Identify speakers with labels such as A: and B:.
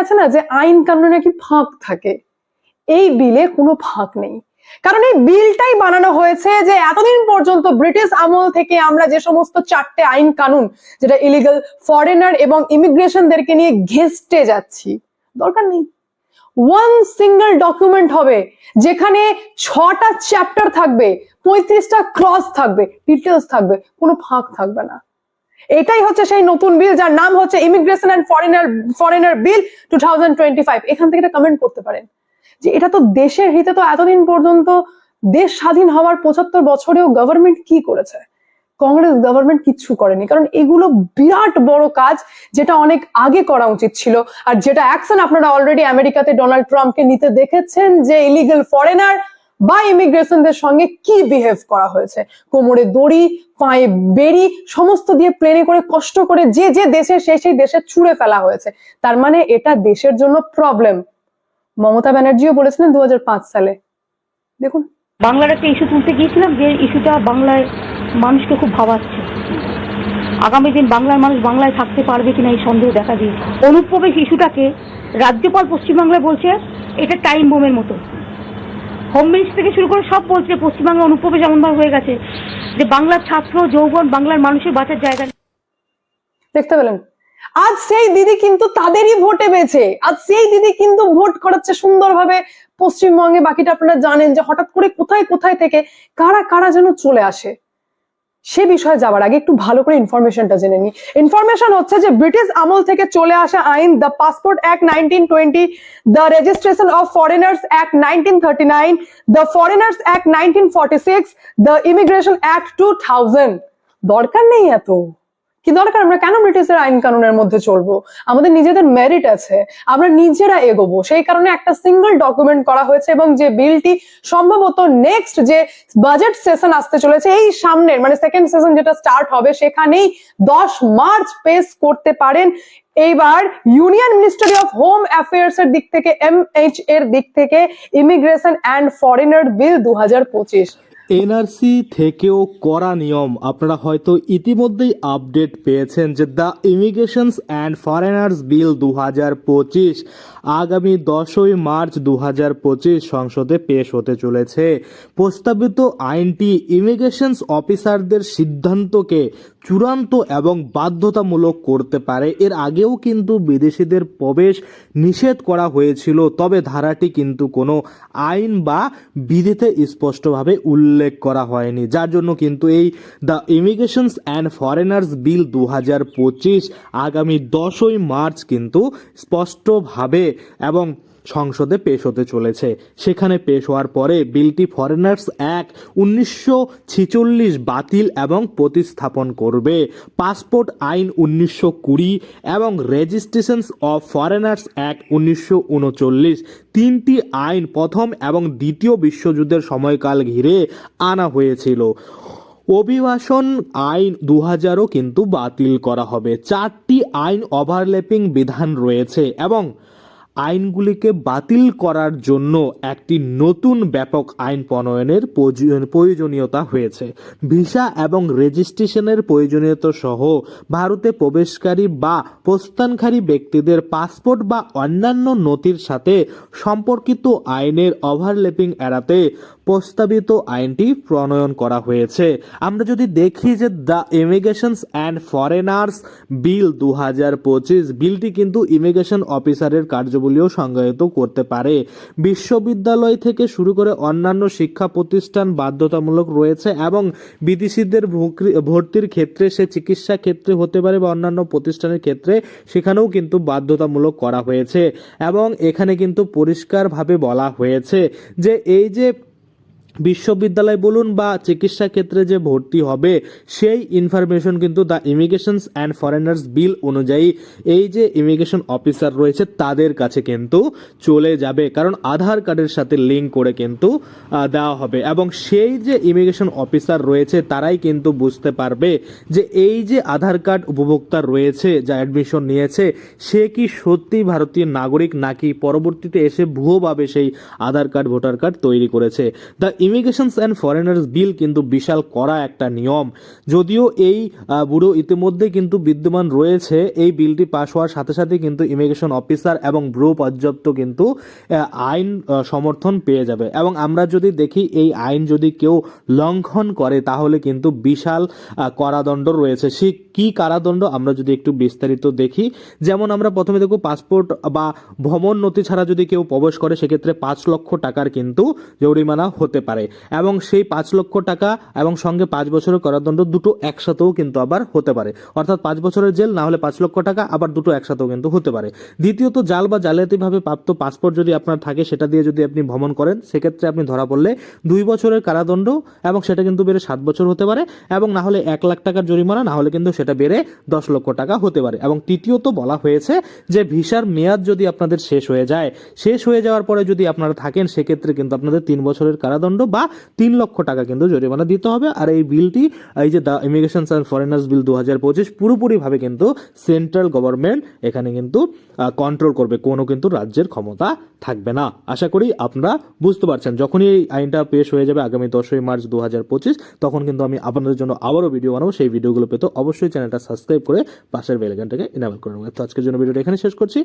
A: আছে না যে আইন কানুনে নাকি ফাঁক থাকে? এই বিলে কোনো ফাঁক নেই। কারণ এই বিলটাই বানানো হয়েছে যে এতদিন পর্যন্ত ব্রিটিশ আমল থেকে আমরা যে সমস্ত চারটে আইন কানুন, যেটা ইলিগাল ফরেনার এবং ইমিগ্রেশনদেরকে নিয়ে ঘেস্টে যাচ্ছি, দরকার নেই। ওয়ান সিঙ্গেল ডকুমেন্ট হবে, যেখানে ছটা চ্যাপ্টার থাকবে, পঁয়ত্রিশটা ক্লজ থাকবে ডিটেলস থাকবে, কোনো ফাঁক থাকবে না। এটাই হচ্ছে সেই নতুন বিল যার নাম হচ্ছে immigration and foreigner foreigner bill two এখান থেকে কমেন্ট করতে পারেন। যে এটা তো দেশের হিতে তো এতদিন পর্যন্ত দেশ স্বাধীন হওয়ার পঁচাত্তর বছরেও গভর্নমেন্ট কি করেছে? কংগ্রেস গভর্নমেন্ট কিচ্ছু করেনি। কারণ এগুলো বিরাট বড় কাজ যেটা অনেক আগে করা উচিত ছিল। আর যেটা অ্যাকশন আপনারা অলরেডি আমেরিকাতে ডোনাল্ড ট্রাম্পকে নিতে দেখেছেন যে ইলিগাল ফরেনার বা ইমিগ্রেশনদের সঙ্গে কি বিহেভ করা হয়েছে? কোমরে দড়ি, পায়ে বেরি সমস্ত দিয়ে প্লেনে করে কষ্ট করে যে যে দেশে সেই সেই দেশে ছুঁড়ে ফেলা হয়েছে। তার মানে এটা দেশের জন্য প্রবলেম মমতা ব্যানার্জিও বলেছিলেন দু সালে। দেখুন।
B: বাংলার একটা ইস্যু তুলতে গিয়েছিলাম যে ইস্যুটা বাংলায় মানুষকে খুব ভাবাচ্ছে। আগামী দিন বাংলার মানুষ বাংলায় থাকতে পারবে কিনা এই সন্দেহ দেখা দিয়েছে। অনুপ্রবেশ ইস্যুটাকে রাজ্যপাল পশ্চিমবাংলায় বলছে, এটা টাইম বোমের মতো। হোম মিনিস্টার থেকে শুরু করে সব বলছে পশ্চিমবাংলা অনুপ্রবেশ এমনভাবে হয়ে গেছে যে বাংলার ছাত্র, যৌবন, বাংলার মানুষের বাঁচার জায়গা
A: দেখতে পেলেন। আজ সেই দিদি কিন্তু তাদেরই ভোটে বেছে আজ সেই দিদি কিন্তু ভোট করাচ্ছে সুন্দরভাবে পশ্চিমবঙ্গে। বাকিটা আপনারা জানেন যে হঠাৎ করে কোথায় কোথায় থেকে কারা কারা যেন চলে আসে। সে বিষয়ে যাওয়ার আগে একটু ভালো করে ইনফরমেশনটা জেনে নিই। ইনফরমেশন হচ্ছে যে ব্রিটিশ আমল থেকে চলে আসা আইন the passport act nineteen twenty the registration of foreigners act nineteen thirty nine the foreigners act nineteen forty six the immigration act two thousand দরকার নেই এত। কি দরকার, আমরা কেন ব্রিটিশের আইন কানুনের মধ্যে চলবো? আমাদের নিজেদের মেরিট আছে, আমরা নিজেরা এগোবো। সেই কারণে একটা সিঙ্গল ডকুমেন্ট করা হয়েছে এবং যে বিলটি সম্ভবত নেক্সট যে বাজেট সেশন আসতে চলেছে, এই সামনের মানে সেকেন্ড সেশন যেটা স্টার্ট হবে, সেখানেই দশ মার্চ পেশ করতে পারেন। এইবার union ministry of home affairs এর দিক থেকে এমএইচ এর দিক থেকে ইমিগ্রেশন অ্যান্ড ফরেনার বিল দু
C: এনআরসি থেকেও করা নিয়ম। আপনারা হয়তো ইতিমধ্যেই আপডেট পেয়েছেন যে the immigrations and foreigners bill দু হাজার পঁচিশ আগামী দশই মার্চ দু হাজার পঁচিশ সংসদে পেশ হতে চলেছে। প্রস্তাবিত আইনটি ইমিগ্রেশনস অফিসারদের সিদ্ধান্তকে চূড়ান্ত এবং বাধ্যতামূলক করতে পারে। এর আগেও কিন্তু বিদেশিদের প্রবেশ নিষেধ করা হয়েছিল, তবে ধারাটি কিন্তু কোনো আইন বা বিধিতে স্পষ্টভাবে উল্লেখ করা হয়নি। যার জন্য কিন্তু এই the immigrations and foreigners bill দু হাজার পঁচিশ আগামী দশই মার্চ কিন্তু স্পষ্টভাবে এবং সংসদে পেশ হতে চলেছে। সেখানে পেশ হওয়ার পরে বিলটি ফরেনার্স অ্যাক্ট উনিশশো বাতিল এবং প্রতিস্থাপন করবে। পাসপোর্ট আইন উনিশশো কুড়ি এবং রেজিস্ট্রেশনস অফ ফরেনার্স অ্যাক্ট উনিশশো তিনটি আইন প্রথম এবং দ্বিতীয় বিশ্বযুদ্ধের সময়কাল ঘিরে আনা হয়েছিল। অভিবাসন আইন দু হাজারও কিন্তু বাতিল করা হবে। চারটি আইন ওভারল্যাপিং বিধান রয়েছে এবং আইনগুলিকে বাতিল করার জন্য একটি নতুন ব্যাপক আইন প্রণয়নের প্রয়োজন- প্রয়োজনীয়তা হয়েছে। ভিসা এবং রেজিস্ট্রেশনের প্রয়োজনীয়তা সহ ভারতে প্রবেশকারী বা প্রস্থানকারী ব্যক্তিদের পাসপোর্ট বা অন্যান্য নথির সাথে সম্পর্কিত আইনের ওভারল্যাপিং এড়াতে প্রস্তাবিত আইনটি প্রণয়ন করা হয়েছে। আমরা যদি দেখি যে the immigrations and foreigners bill দু হাজার পঁচিশ, বিলটি কিন্তু ইমিগ্রেশন অফিসারের কার্যবলীও সংজ্ঞায়িত করতে পারে। বিশ্ববিদ্যালয় থেকে শুরু করে অন্যান্য শিক্ষা প্রতিষ্ঠান বাধ্যতামূলক রয়েছে এবং বিদেশিদের ভর্তির ক্ষেত্রে সে চিকিৎসা ক্ষেত্রে হতে পারে বা অন্যান্য প্রতিষ্ঠানের ক্ষেত্রে সেখানেও কিন্তু বাধ্যতামূলক করা হয়েছে এবং এখানে কিন্তু পরিষ্কারভাবে বলা হয়েছে যে এই যে বিশ্ববিদ্যালয় বলুন বা চিকিৎসা ক্ষেত্রে যে ভর্তি হবে, সেই ইনফরমেশন কিন্তু the immigrations and foreigners bill অনুযায়ী এই যে ইমিগ্রেশন অফিসার রয়েছে, তাদের কাছে কিন্তু চলে যাবে। কারণ আধার কার্ডের সাথে লিঙ্ক করে কিন্তু দেওয়া হবে। এবং সেই যে ইমিগ্রেশন অফিসার রয়েছে, তারাই কিন্তু বুঝতে পারবে যে এই যে আধার কার্ড উপভোক্তা রয়েছে, যা অ্যাডমিশন নিয়েছে, সে কি সত্যি ভারতীয় নাগরিক নাকি পরবর্তীতে এসে ভুয়োভাবে সেই আধার কার্ড, ভোটার কার্ড তৈরি করেছে? The immigrations and foreigners bill কিন্তু বিশাল করা একটা নিয়ম। যদিও এই ব্যুরো ইতিমধ্যে কিন্তু বিদ্যমান রয়েছে, এই বিলটি পাশ হওয়ার সাথে সাথে কিন্তু ইমিগ্রেশন অফিসার এবং ব্যুরো পর্যাপ্ত কিন্তু আইন সমর্থন পেয়ে যাবে। এবং আমরা যদি দেখি, এই আইন যদি কেউ লঙ্ঘন করে, তাহলে কিন্তু বিশাল কারাদণ্ড রয়েছে। সে কি কারাদণ্ড আমরা যদি একটু বিস্তারিত দেখি, যেমন আমরা প্রথমে দেখব, পাসপোর্ট বা ভ্রমণ নথি ছাড়া যদি কেউ প্রবেশ করে, সেক্ষেত্রে পাঁচ লক্ষ টাকার কিন্তু জরিমানা হতে পারে। এবং সেই পাঁচ লক্ষ টাকা এবং সঙ্গে পাঁচ বছরের কারাদণ্ড দুটো একসাথেও কিন্তু আবার হতে পারে। অর্থাৎ পাঁচ বছরের জেল, না হলে পাঁচ লক্ষ টাকা, আবার দুটো একসাথেও কিন্তু হতে পারে। দ্বিতীয়ত, জাল বা জালিয়াতিভাবে প্রাপ্ত পাসপোর্ট যদি আপনার থাকে, সেটা দিয়ে যদি আপনি ভ্রমণ করেন, সেক্ষেত্রে আপনি ধরা পড়লে দুই বছরের কারাদণ্ড এবং সেটা কিন্তু বেড়ে সাত বছর হতে পারে এবং না হলে এক লাখ টাকার জরিমানা, না হলে কিন্তু সেটা বেড়ে দশ লক্ষ টাকা হতে পারে। এবং তৃতীয়ত, বলা হয়েছে যে ভিসার মেয়াদ যদি আপনাদের শেষ হয়ে যায়, শেষ হয়ে যাওয়ার পরে যদি আপনারা থাকেন, সেক্ষেত্রে কিন্তু আপনাদের তিন বছরের কারাদণ্ড বা তিন লক্ষ টাকা কিন্তু জরিমানা দিতে হবে। আর এই বিলটি, এই যে the immigration and foreigners bill দু হাজার পঁচিশ পুরোপুরিভাবে কিন্তু সেন্ট্রাল গভর্নমেন্ট এখানে কিন্তু কন্ট্রোল করবে। কোনো কিন্তু রাজ্যের ক্ষমতা থাকবে না। আশা করি আপনারা বুঝতে পারছেন। যখনই এই আইনটা পেশ হয়ে যাবে আগামী দশই মার্চ দু হাজার পঁচিশ, তখন কিন্তু আমি আপনাদের জন্য আবারও ভিডিও বানাবো। সেই ভিডিওগুলো পেতে অবশ্যই চ্যানেলটা সাবস্ক্রাইব করে পাশের বেলাইকানটাকে ইনাবেল করে নেবেন। তো আজকের জন্য ভিডিওটা এখানে শেষ করছি।